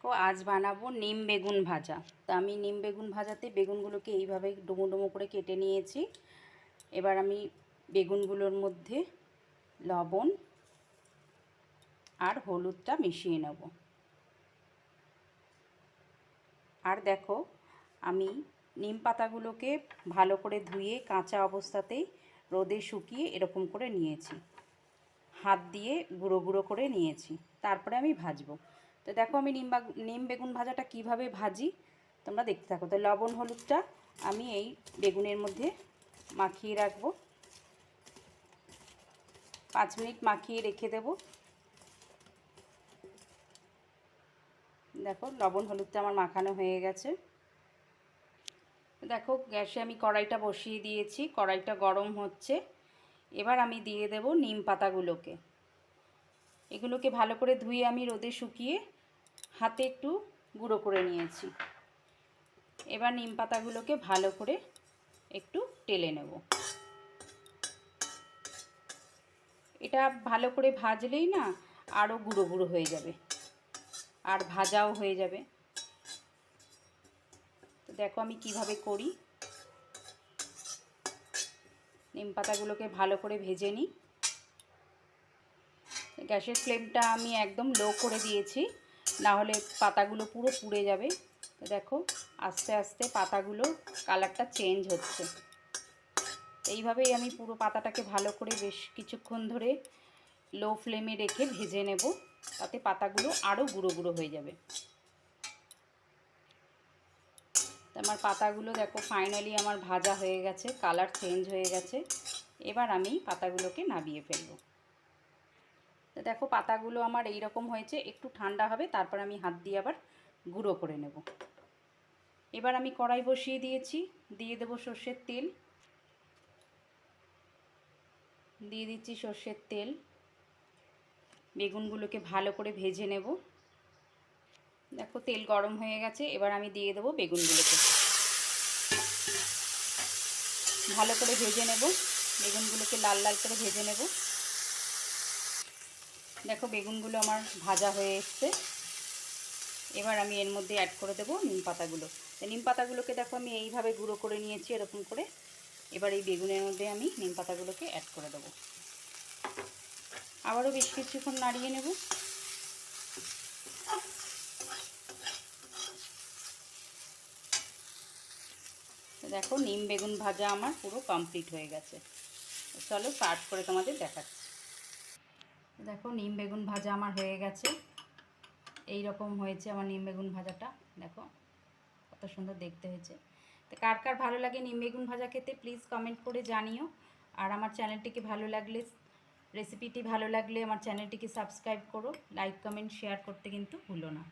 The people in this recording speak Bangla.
তো আজ বানাবো নিম বেগুন ভাজা। তা আমি নিম বেগুন ভাজাতে বেগুনগুলোকে এইভাবে ডুমো ডুমো করে কেটে নিয়েছি। এবার আমি বেগুনগুলোর মধ্যে লবণ আর হলুদটা মিশিয়ে নেব। আর দেখো, আমি নিম পাতাগুলোকে ভালো করে ধুয়ে কাঁচা অবস্থাতেই রোদে শুকিয়ে এরকম করে নিয়েছি। হাত দিয়ে গুঁড়ো গুঁড়ো করে নিয়েছি। তারপরে আমি ভাজবো। তো দেখো আমি নিম নিম বেগুন ভাজাটা কীভাবে ভাজি, তোমরা দেখতে থাকো। তো লবণ হলুদটা আমি এই বেগুনের মধ্যে মাখিয়ে রাখব। পাঁচ মিনিট মাখিয়ে রেখে দেব। দেখো, লবণ হলুদটা আমার মাখানো হয়ে গেছে। দেখো, গ্যাসে আমি কড়াইটা বসিয়ে দিয়েছি, কড়াইটা গরম হচ্ছে। এবার আমি দিয়ে দেব নিম পাতাগুলোকে। এগুলোকে ভালো করে ধুয়ে আমি রোদে শুকিয়ে হাতে একটু গুঁড়ো করে নিয়েছি। এবার নিম পাতাগুলোকে ভালো করে একটু টেলে নেব। এটা ভালো করে ভাজলেই না আরও গুঁড়ো গুঁড়ো হয়ে যাবে আর ভাজাও হয়ে যাবে। তো দেখো আমি কীভাবে করি। নিম পাতাগুলোকে ভালো করে ভেজে নিই। গ্যাসের ফ্লেমটা আমি একদম লো করে দিয়েছি না হলে পাতাগুলো পুরো পুড়ে যাবে। দেখো, আস্তে আস্তে পাতাগুলো কালারটা চেঞ্জ হচ্ছে। এইভাবেই আমি পুরো পাতাটাকে ভালো করে বেশ কিছুক্ষণ ধরে লো ফ্লেমে রেখে ভেজে নেব, তাতে পাতাগুলো আরও গুঁড়ো গুঁড়ো হয়ে যাবে। আমার পাতাগুলো দেখো ফাইনালি আমার ভাজা হয়ে গেছে কালার চেঞ্জ হয়ে গেছে। এবার আমি পাতাগুলোকে নাবিয়ে ফেলব। তো দেখো পাতাগুলো আমার এই রকম হয়েছে, একটু ঠান্ডা হবে, তারপর আমি হাত দিয়ে আবার গুঁড়ো করে নেব। এবার আমি কড়াই বসিয়ে দিয়েছি, দিয়ে দেবো সর্ষের তেল। দিয়ে দিচ্ছি সর্ষের তেল। বেগুনগুলোকে ভালো করে ভেজে নেব। দেখো তেল গরম হয়ে গেছে, এবার আমি দিয়ে দেবো বেগুনগুলোকে। ভালো করে ভেজে নেব, বেগুনগুলোকে লাল লাল করে ভেজে নেব। দেখো, বেগুনগুলো আমার ভাজা হয়ে এসছে। এবার আমি এর মধ্যে অ্যাড করে দেবো নিম পাতাগুলো। নিম পাতাগুলোকে দেখো, আমি এইভাবে গুঁড়ো করে নিয়েছি এরকম করে। এবার এই বেগুনের মধ্যে আমি নিম পাতাগুলোকে অ্যাড করে দেবো। আবারও বেশ কিছুক্ষণ নাড়িয়ে নেব। দেখো, নিম বেগুন ভাজা আমার পুরো কমপ্লিট হয়ে গেছে। চলো সার্ভ করে তোমাদের দেখাচ্ছি। দেখো নিম বেগুন ভাজা আমার হয়ে গেছে। এই রকম হয়েছে আমার নিম বেগুন ভাজাটা, দেখো কত সুন্দর দেখতে হয়েছে। তো কার কার ভালো লাগে নিম বেগুন ভাজা খেতে প্লিজ কমেন্ট করে জানিও। আর আমার চ্যানেলটিকে ভালো লাগলে রেসিপিটি ভালো লাগলে আমার চ্যানেলটিকে সাবস্ক্রাইব করো। লাইক কমেন্ট শেয়ার করতে কিন্তু ভুলো না।